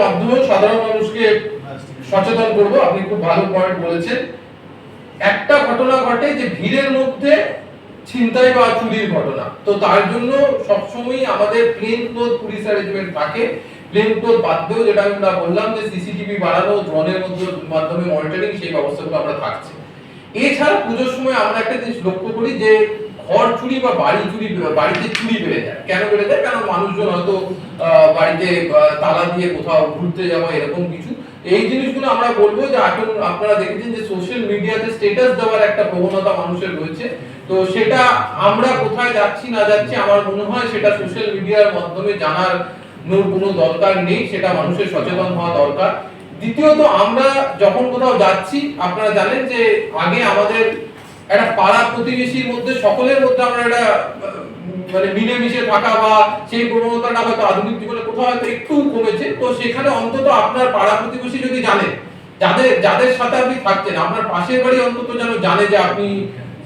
মাধ্যমেও সাধারণ মানুষকে সচেতন করব। আপনি খুব ভালো পয়েন্ট বলেছেন। একটা ঘটনা ঘটে যে ভিড়ের মধ্যে ছিনতাই বা চুরির ঘটনা। তো তার জন্য সবসময় আমাদের প্লেন ক্লোথ পুলিশ অ্যারেঞ্জমেন্ট থাকে। প্লেন ক্লোথ বাদ দিয়েও যেটা আমরা বললাম যে সিসিটিভি বাড়ানো ড্রোনের মধ্যে মাধ্যমে মনিটরিং সেই ব্যবস্থাগুলো আমরা থাকছে। এছাড়া পুজোর সময় আমরা একটা জিনিস লক্ষ্য করি যে ঘর চুরি বা বাড়ি চুরি, বাড়িতে চুরি বেড়ে যায়। কেন বেড়ে যায়? কারণ মানুষজন হয়তো বাড়িতে তালা দিয়ে কোথাও ঘুরতে যাওয়া, এরকম কিছু? এই জিনিসগুলো আমরা বলব যে এখন আপনারা দেখেছেন যে সোশ্যাল মিডিয়াতে স্টেটাস দেওয়ার একটা প্রবণতা মানুষের রয়েছে। তো সেটা আমরা কোথায় যাচ্ছি, না যাচ্ছি, আমার মনে হয় সেটা সোশ্যাল মিডিয়ার মাধ্যমে জানার নোর কোনো দরকার নেই, সেটা মানুষের সচেতন হওয়া দরকার। দ্বিতীয়ত, আমরা যখন কোথাও যাচ্ছি, আপনারা জানেন যে আগে আমাদের একটা পাড়া প্রতিবেশীর মধ্যে, সকলের মধ্যে আমরা একটা মানে মিলেমিশে থাকা বা সেই প্রবণতাটা হয়তো আধুনিক জীবনে কোথাও হয়তো একটু কমেছে। তো সেখানে অন্তত আপনার পাড়া প্রতিবেশী যদি জানে, যাদের যাদের সাথে আপনি থাকছেন, আপনার পাশের বাড়ি অন্তত যেন জানে যে আপনি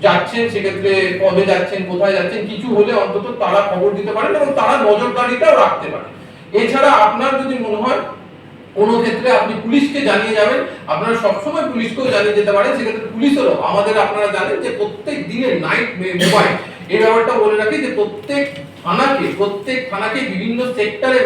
যাচ্ছেন, সেক্ষেত্রে কবে যাচ্ছেন, কোথায় যাচ্ছেন, কিছু হলে অন্তত তারা খবর দিতে পারেন এবং তারা নজরদারিটাও রাখতে পারে এছাড়া আপনার যদি মনে হয় কোনো ক্ষেত্রে আপনি পুলিশকে জানিয়ে যাবেন। আপনারা সবসময় পুলিশকেও জানিয়ে যেতে পারেন, সেক্ষেত্রে পুলিশেরও আমাদের আপনারা জানেন যে প্রত্যেক দিনের নাইট মোবাইল এই ব্যাপারটা বলে রাখি যে প্রত্যেক থানাকে প্রত্যেক থানাকে বিভিন্ন সেক্টরে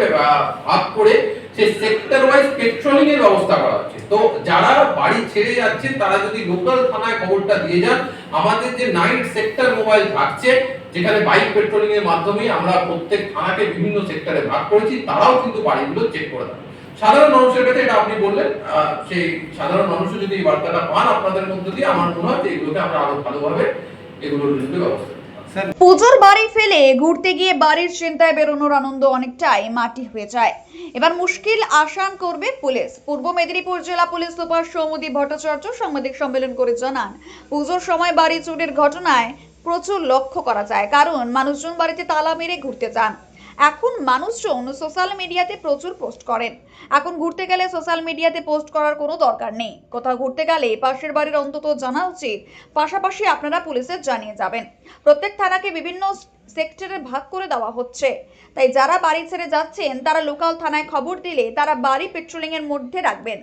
ভাগ করে সেই সেক্টর ওয়াইজ পেট্রোলিং এর ব্যবস্থা করা হচ্ছে। তো যারা বাড়ি ছেড়ে যাচ্ছেন তারা যদি লোকাল থানায় খবরটা দিয়ে যান, আমাদের যে নাইট সেক্টর মোবাইল থাকছে, যেখানে বাইক পেট্রোলিং এর মাধ্যমে আমরা প্রত্যেক থানাকে বিভিন্ন সেক্টরে ভাগ করেছি, তারাও কিন্তু বাড়িগুলো চেক করে দেয় সাধারণ মানুষের কাছে এটা আপনি বললেন সেই সাধারণ মানুষও যদি এই বার্তাটা পান আপনাদের মধ্য দিয়ে আমার মনে হয় যে এগুলোকে আমরা আরও ভালোভাবে এগুলোর বিরুদ্ধে ব্যবস্থা পুজোর বাড়ি ফেলে ঘুরতে গিয়ে বাড়ির চিন্তায় বেরোনোর আনন্দ অনেকটাই মাটি হয়ে যায়। এবার মুশকিল আসান করবে পুলিশ। পূর্ব মেদিনীপুর জেলা পুলিশ সুপার সৌমদী ভট্টাচার্য সাংবাদিক সম্মেলন করে জানান পুজোর সময় বাড়ি চুরির ঘটনায় প্রচুর লক্ষ্য করা যায় কারণ মানুষজন বাড়িতে তালা মেরে ঘুরতে যান। এখন মানুষজন সোশ্যাল মিডিয়াতে প্রচুর পোস্ট করেন। এখন ঘুরতে গেলে সোশ্যাল মিডিয়াতে পোস্ট করার কোনো দরকার নেই। কোথাও ঘুরতে গেলে পাশের বাড়ির অন্তত জানা উচিত, পাশাপাশি আপনারা পুলিশে জানিয়ে যাবেন। প্রত্যেক থানাকে বিভিন্ন সেক্টরে ভাগ করে দেওয়া হচ্ছে। তাই যারা বাড়ি ছেড়ে যাচ্ছেন, তারা লোকাল থানায় খবর দিলে তারা বাড়ি পেট্রোলিংয়ের মধ্যে রাখবেন।